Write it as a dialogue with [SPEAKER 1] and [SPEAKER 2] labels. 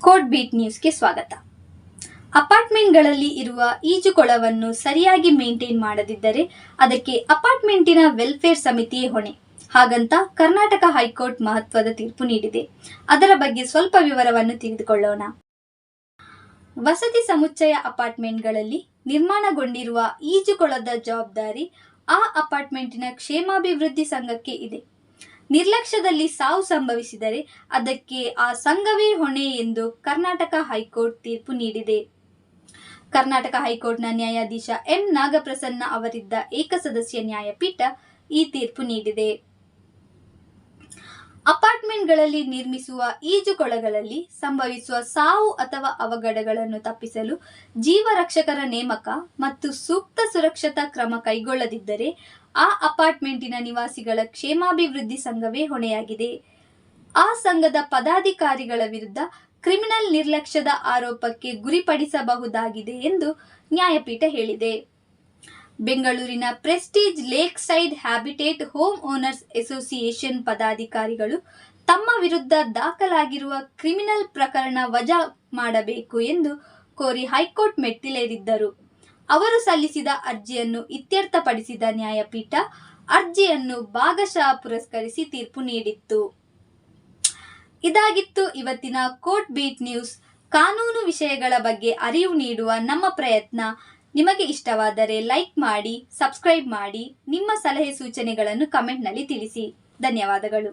[SPEAKER 1] Code beet ನ್ಯೂಸ್ಗೆ ಸ್ವಾಗತ. ಅಪಾರ್ಟ್ಮೆಂಟ್ಗಳಲ್ಲಿ ಇರುವ ಈಜುಕೊಳವನ್ನು ಸರಿಯಾಗಿ ಮೇಂಟೈನ್ ಮಾಡದಿದ್ದರೆ ಅದಕ್ಕೆ ಅಪಾರ್ಟ್ಮೆಂಟಿನ ವೆಲ್ಫೇರ್ ಸಮಿತಿಯೇ ಹೊಣೆ. ಹಾಗಂತ ಕರ್ನಾಟಕ ಹೈಕೋರ್ಟ್ ಮಹತ್ವದ ತೀರ್ಪು ನೀಡಿದೆ. ಅದರ ಬಗ್ಗೆ ಸ್ವಲ್ಪ ವಿವರವನ್ನು ತಿಳಿದುಕೊಳ್ಳೋಣ. ವಸತಿ ಸಮುಚ್ಚಯ ಅಪಾರ್ಟ್ಮೆಂಟ್ಗಳಲ್ಲಿ ನಿರ್ಮಾಣಗೊಂಡಿರುವ ಈಜುಕೊಳದ ಜವಾಬ್ದಾರಿ ಆ ಅಪಾರ್ಟ್ಮೆಂಟಿನ ಕ್ಷೇಮಾಭಿವೃದ್ಧಿ ಸಂಘಕ್ಕೆ ಇದೆ. ನಿರ್ಲಕ್ಷ್ಯದಲ್ಲಿ ಸಾವು ಸಂಭವಿಸಿದರೆ ಅದಕ್ಕೆ ಆ ಸಂಘವೇ ಹೊಣೆ ಎಂದು ಕರ್ನಾಟಕ ಹೈಕೋರ್ಟ್ ತೀರ್ಪು ನೀಡಿದೆ. ಕರ್ನಾಟಕ ಹೈಕೋರ್ಟ್ನ ನ್ಯಾಯಾಧೀಶ ಎಂ ನಾಗಪ್ರಸನ್ನ ಅವರಿದ್ದ ಏಕಸದಸ್ಯ ನ್ಯಾಯಪೀಠ ಈ ತೀರ್ಪು ನೀಡಿದೆ. ಅಪಾರ್ಟ್ಮೆಂಟ್ಗಳಲ್ಲಿ ನಿರ್ಮಿಸುವ ಈಜುಕೊಳಗಳಲ್ಲಿ ಸಂಭವಿಸುವ ಸಾವು ಅಥವಾ ಅವಘಡಗಳನ್ನು ತಪ್ಪಿಸಲು ಜೀವರಕ್ಷಕರ ನೇಮಕ ಮತ್ತು ಸೂಕ್ತ ಸುರಕ್ಷತಾ ಕ್ರಮ ಕೈಗೊಳ್ಳದಿದ್ದರೆ ಆ ಅಪಾರ್ಟ್ಮೆಂಟಿನ ನಿವಾಸಿಗಳ ಕ್ಷೇಮಾಭಿವೃದ್ಧಿ ಸಂಘವೇ ಹೊಣೆಯಾಗಿದೆ. ಆ ಸಂಘದ ಪದಾಧಿಕಾರಿಗಳ ವಿರುದ್ಧ ಕ್ರಿಮಿನಲ್ ನಿರ್ಲಕ್ಷ್ಯದ ಆರೋಪಕ್ಕೆ ಗುರಿಪಡಿಸಬಹುದಾಗಿದೆ ಎಂದು ನ್ಯಾಯಪೀಠ ಹೇಳಿದೆ. ಬೆಂಗಳೂರಿನ Prestige Lakeside Habitat home owners association ಪದಾಧಿಕಾರಿಗಳು ತಮ್ಮ ವಿರುದ್ಧ ದಾಖಲಾಗಿರುವ ಕ್ರಿಮಿನಲ್ ಪ್ರಕರಣ ವಜಾ ಮಾಡಬೇಕು ಎಂದು ಕೋರಿ ಹೈಕೋರ್ಟ್ ಮೆಟ್ಟಿಲೇರಿದ್ದರು. ಅವರು ಸಲ್ಲಿಸಿದ ಅರ್ಜಿಯನ್ನು ಇತ್ಯರ್ಥಪಡಿಸಿದ ನ್ಯಾಯಪೀಠ ಅರ್ಜಿಯನ್ನು ಭಾಗಶಃ ಪುರಸ್ಕರಿಸಿ ತೀರ್ಪು ನೀಡಿತ್ತು. ಇದಾಗಿತ್ತು ಇವತ್ತಿನ ಕೋರ್ಟ್ ಬೀಟ್ ನ್ಯೂಸ್. ಕಾನೂನು ವಿಷಯಗಳ ಬಗ್ಗೆ ಅರಿವು ನೀಡುವ ನಮ್ಮ ಪ್ರಯತ್ನ. ನಿಮಗೆ ಇಷ್ಟವಾದರೆ ಲೈಕ್ ಮಾಡಿ ಸಬ್ಸ್ಕ್ರೈಬ್ ಮಾಡಿ ನಿಮ್ಮ ಸಲಹೆ ಸೂಚನೆಗಳನ್ನು ಕಮೆಂಟ್ನಲ್ಲಿ ತಿಳಿಸಿ. ಧನ್ಯವಾದಗಳು.